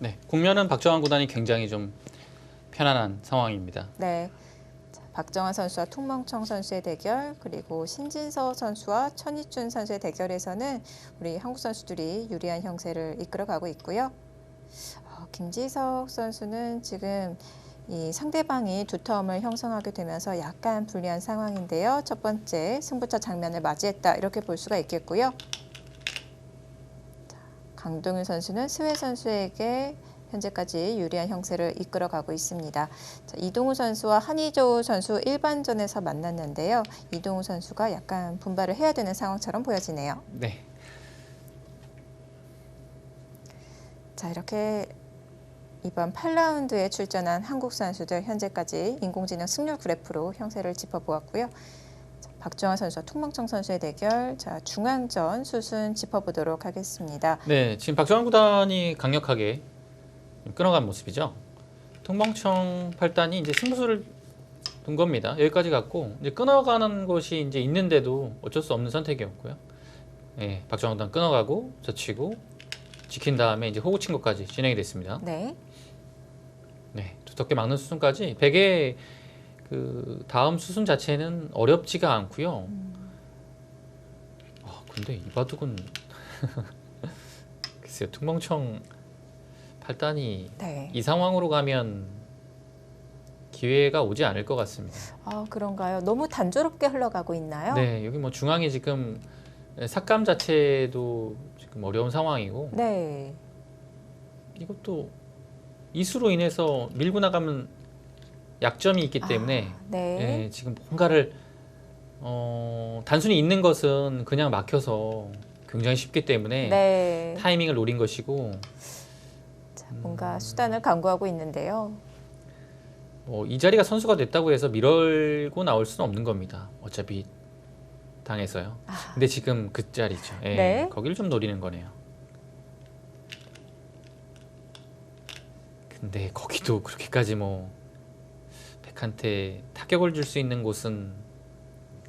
네, 국면은 박정환 구단이 굉장히 좀 편안한 상황입니다. 네. 자, 박정환 선수와 퉁멍청 선수의 대결 그리고 신진서 선수와 천이춘 선수의 대결에서는 우리 한국 선수들이 유리한 형세를 이끌어가고 있고요. 어, 김지석 선수는 지금 이 상대방이 두터움을 형성하게 되면서 약간 불리한 상황인데요. 첫 번째 승부처 장면을 맞이했다 이렇게 볼 수가 있겠고요. 자, 강동윤 선수는 스웨 선수에게 현재까지 유리한 형세를 이끌어가고 있습니다. 자, 이동우 선수와 한희조 선수 일반전에서 만났는데요. 이동우 선수가 약간 분발을 해야 되는 상황처럼 보여지네요. 네, 자 이렇게 이번 8라운드에 출전한 한국 선수들 현재까지 인공지능 승률 그래프로 형세를 짚어보았고요. 자, 박정환 선수와 퉁멍청 선수의 대결, 자 중앙전 수순 짚어보도록 하겠습니다. 네, 지금 박정환 구단이 강력하게 좀 끊어간 모습이죠. 통멍청 8단이 이제 승부수를 둔 겁니다. 여기까지 갔고 이제 끊어가는 것이 이제 있는데도 어쩔 수 없는 선택이었고요. 네, 박정환 구단 끊어가고 젖히고 지킨 다음에 이제 호구 친 것까지 진행이 됐습니다. 네, 네, 두텁게 막는 수순까지 베개 그 다음 수순 자체는 어렵지가 않고요. 아, 근데 이 바둑은 글쎄요, 퉁멍청 8단이 네. 이 상황으로 가면 기회가 오지 않을 것 같습니다. 아 그런가요? 너무 단조롭게 흘러가고 있나요? 네, 여기 뭐 중앙에 지금 삭감 자체도 지금 어려운 상황이고 네. 이것도 이수로 인해서 밀고 나가면 약점이 있기 때문에 아, 네. 예, 지금 뭔가를 어, 단순히 있는 것은 그냥 막혀서 굉장히 쉽기 때문에 네. 타이밍을 노린 것이고 자, 뭔가 수단을 강구하고 있는데요. 뭐 이 자리가 선수가 됐다고 해서 밀고 나올 수는 없는 겁니다. 어차피 당해서요. 아, 근데 지금 그 자리죠. 예, 네. 거기를 좀 노리는 거네요. 근데 거기도 그렇게까지 뭐 백한테 타격을 줄 수 있는 곳은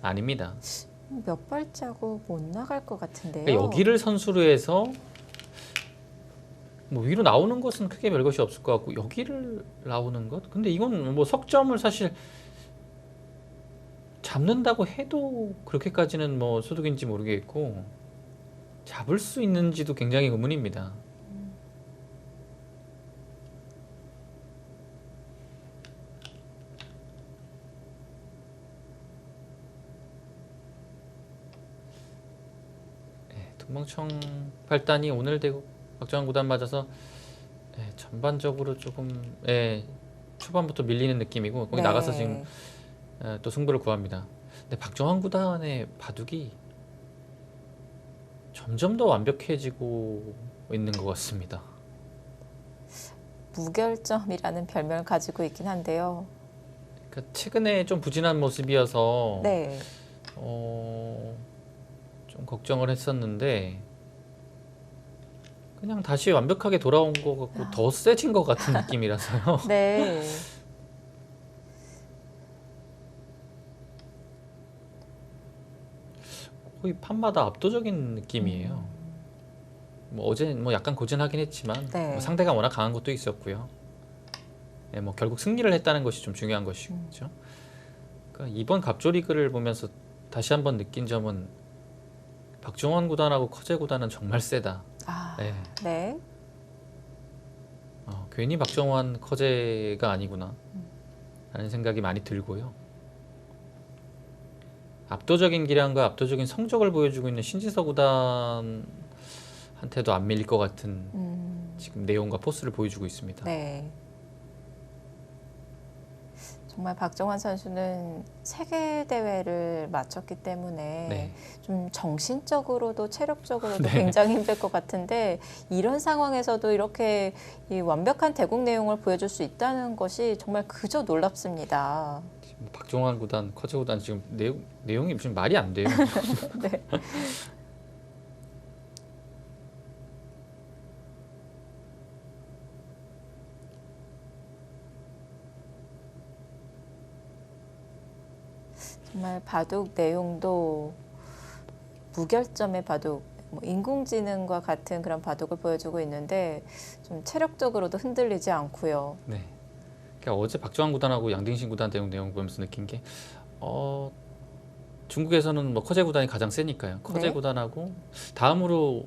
아닙니다. 몇 발자국 못 나갈 것 같은데요. 그러니까 여기를 선수로 해서 뭐 위로 나오는 것은 크게 별 것이 없을 것 같고 여기를 나오는 것? 근데 이건 뭐 석점을 사실 잡는다고 해도 그렇게까지는 뭐 소득인지 모르겠고 잡을 수 있는지도 굉장히 의문입니다. 네, 동방청 발단이 오늘 대구 박정환 구단 맞아서 예, 전반적으로 조금 예, 초반부터 밀리는 느낌이고 거기 네. 나가서 지금 예, 또 승부를 구합니다. 근데 박정환 구단의 바둑이 점점 더 완벽해지고 있는 것 같습니다. 무결점이라는 별명을 가지고 있긴 한데요. 그러니까 최근에 좀 부진한 모습이어서 네. 어, 좀 걱정을 했었는데 그냥 다시 완벽하게 돌아온 것 같고 더 세진 것 같은 느낌이라서요. 네. 거의 판마다 압도적인 느낌이에요. 뭐 어제 뭐 약간 고전하긴 했지만 네. 뭐 상대가 워낙 강한 것도 있었고요. 네, 뭐 결국 승리를 했다는 것이 좀 중요한 것이죠. 그러니까 이번 갑조리그를 보면서 다시 한번 느낀 점은 박정원 구단하고 커제 구단은 정말 세다. 아, 네. 네. 어, 괜히 박정환 커제가 아니구나 라는 생각이 많이 들고요. 압도적인 기량과 압도적인 성적을 보여주고 있는 신지서 구단한테도 안 밀릴 것 같은 음, 지금 내용과 포스를 보여주고 있습니다. 네. 정말 박정환 선수는 세계 대회를 마쳤기 때문에 네. 좀 정신적으로도 체력적으로도 네. 굉장히 힘들 것 같은데 이런 상황에서도 이렇게 이 완벽한 대국 내용을 보여줄 수 있다는 것이 정말 그저 놀랍습니다. 박정환 구단, 커제 구단 지금 내용, 내용이 지금 말이 안 돼요. 네. 정말 바둑 내용도 무결점의 바둑 뭐 인공지능과 같은 그런 바둑을 보여주고 있는데 좀 체력적으로도 흔들리지 않고요. 네. 그러니까 어제 박정환 구단하고 양딩신 구단 대응 내용 보면서 느낀 게 어, 중국에서는 뭐 커제 구단이 가장 세니까요. 커제 네. 구단하고 다음으로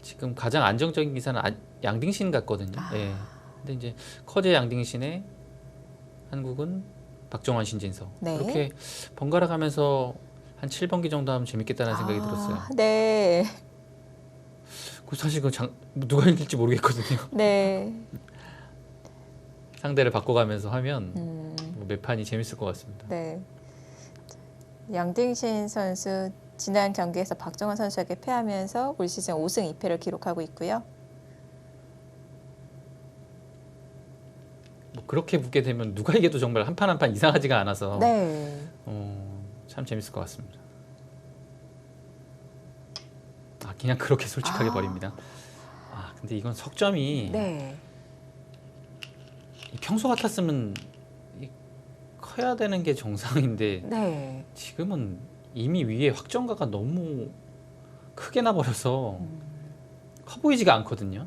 지금 가장 안정적인 기사는 안- 양딩신 같거든요. 아. 예. 근데 이제 커제 양딩신에 한국은 박정환 신진서 네. 이렇게 번갈아 가면서 한 7번기 정도 하면 재밌겠다는 생각이 아, 들었어요. 네, 그 사실 그 장, 누가 이길지 모르겠거든요. 네. 상대를 바꿔가면서 하면 음, 뭐몇 판이 재밌을 것 같습니다. 네. 양딩신 선수 지난 경기에서 박정환 선수에게 패하면서 올 시즌 5승 2패를 기록하고 있고요. 그렇게 붙게 되면 누가 이겨도 정말 한 판 한 판 이상하지가 않아서 네. 어, 참 재밌을 것 같습니다. 아 그냥 그렇게 솔직하게 아. 버립니다. 아 근데 이건 석점이 네. 이 평소 같았으면 이 커야 되는 게 정상인데 네. 지금은 이미 위에 확정가가 너무 크게 나버려서 음. 커 보이지가 않거든요.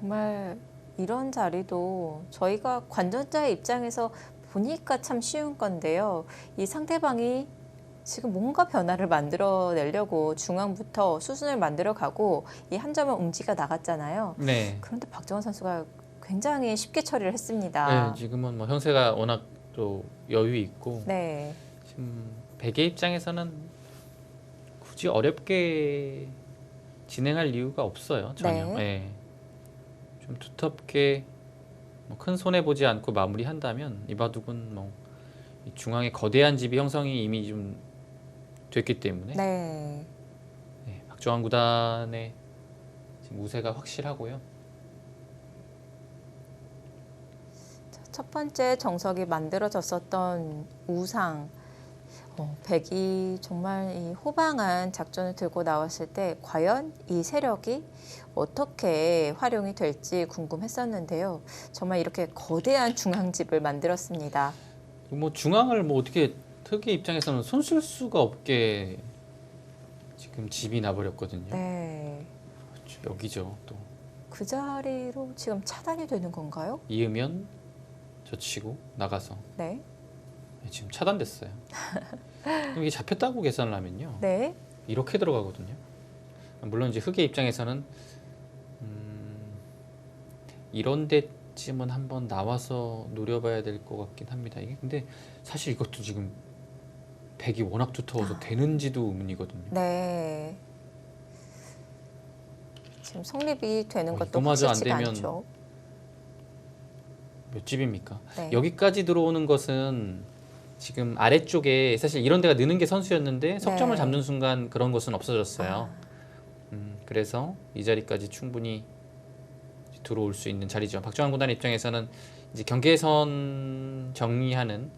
정말 이런 자리도 저희가 관전자의 입장에서 보니까 참 쉬운 건데요. 이 상대방이 지금 뭔가 변화를 만들어내려고 중앙부터 수순을 만들어가고 이 한 점을 움직여 나갔잖아요. 네. 그런데 박정원 선수가 굉장히 쉽게 처리를 했습니다. 네, 지금은 뭐 형세가 워낙 또 여유 있고 네. 지금 백의 입장에서는 굳이 어렵게 진행할 이유가 없어요 전혀. 네. 예. 좀 두텁게 뭐 큰 손해 보지 않고 마무리한다면 이 바둑은 뭐이 중앙에 거대한 집이 형성이 이미 좀 됐기 때문에 네. 네, 박정환 구단의 지금 우세가 확실하고요. 첫 번째 정석이 만들어졌었던 우상 어, 백이 정말 이 호방한 작전을 들고 나왔을 때 과연 이 세력이 어떻게 활용이 될지 궁금했었는데요. 정말 이렇게 거대한 중앙집을 만들었습니다. 뭐 중앙을 뭐 어떻게 특이 입장에서는 손쓸 수가 없게 지금 집이 나버렸거든요. 네. 여기죠 또 그 자리로 지금 차단이 되는 건가요? 이으면 젖히고 나가서 네. 네, 지금 차단됐어요. 그럼 이게 잡혔다고 계산을 하면요 네. 이렇게 들어가거든요. 물론 이제 흑의 입장에서는 음, 이런 데쯤은 한번 나와서 노려봐야 될 것 같긴 합니다. 이게 근데 사실 이것도 지금 백이 워낙 두터워서 되는지도 의문이거든요. 네. 지금 성립이 되는 어, 것도 확실치가 않죠. 몇 집입니까? 네. 여기까지 들어오는 것은 지금 아래쪽에 사실 이런 데가 느는 게 선수였는데 석점을 네. 잡는 순간 그런 것은 없어졌어요. 아, 음, 그래서 이 자리까지 충분히 들어올 수 있는 자리죠. 박정환 구단 입장에서는 이제 경계선 정리하는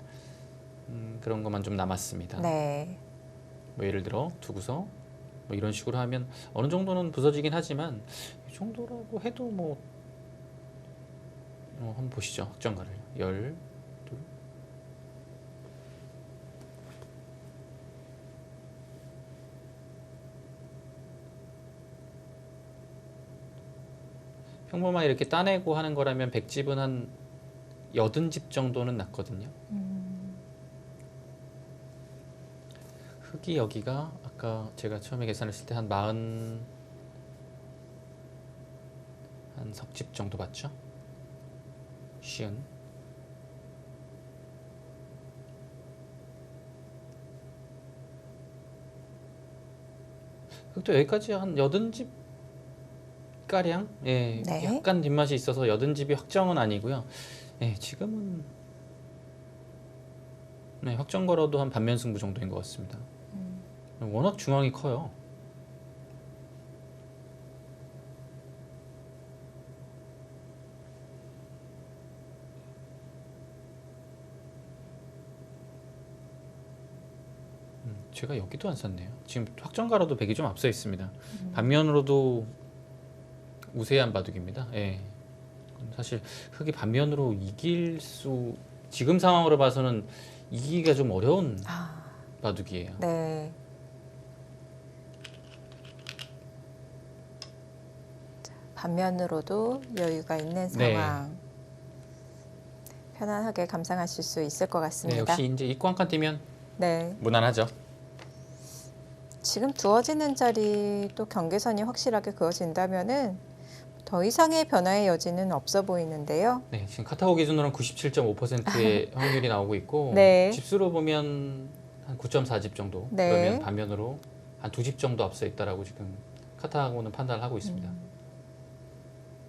음, 그런 것만 좀 남았습니다. 네. 뭐 예를 들어 두고서 뭐 이런 식으로 하면 어느 정도는 부서지긴 하지만 이 정도라고 해도 뭐 어, 한번 보시죠. 확정가를 열 평범하게 이렇게 따내고 하는 거라면 백집은 한 여든 집 정도는 났거든요. 음, 흑이 여기가 아까 제가 처음에 계산했을 때 한 마흔 한 석집 정도 봤죠? 쉬운 흑도 여기까지 한 여든 집 가량 예 네. 약간 뒷맛이 있어서 여든 집이 확정은 아니고요 예 지금은 네 확정 걸어도 한 반면 승부 정도인 것 같습니다. 워낙 중앙이 커요. 음, 제가 여기도 안 샀네요. 지금 확정가로도 100이 좀 앞서 있습니다. 음. 반면으로도 우세한 바둑입니다. 예. 사실 흑이 반면으로 이길 수 지금 상황으로 봐서는 이기기가 좀 어려운 아, 바둑이에요. 네. 자, 반면으로도 여유가 있는 네. 상황. 편안하게 감상하실 수 있을 것 네, 같습니다. 역시 이제 입구 한칸 뛰면 네. 무난하죠. 지금 두어지는 자리 또 경계선이 확실하게 그어진다면은 더 이상의 변화의 여지는 없어 보이는데요. 네, 지금 카타고 기준으로는 97.5%의 확률이 나오고 있고 네. 집수로 보면 한 9.4집 정도. 네. 그러면 반면으로 한 두 집 정도 앞서 있다라고 지금 카타고는 판단을 하고 있습니다. 음.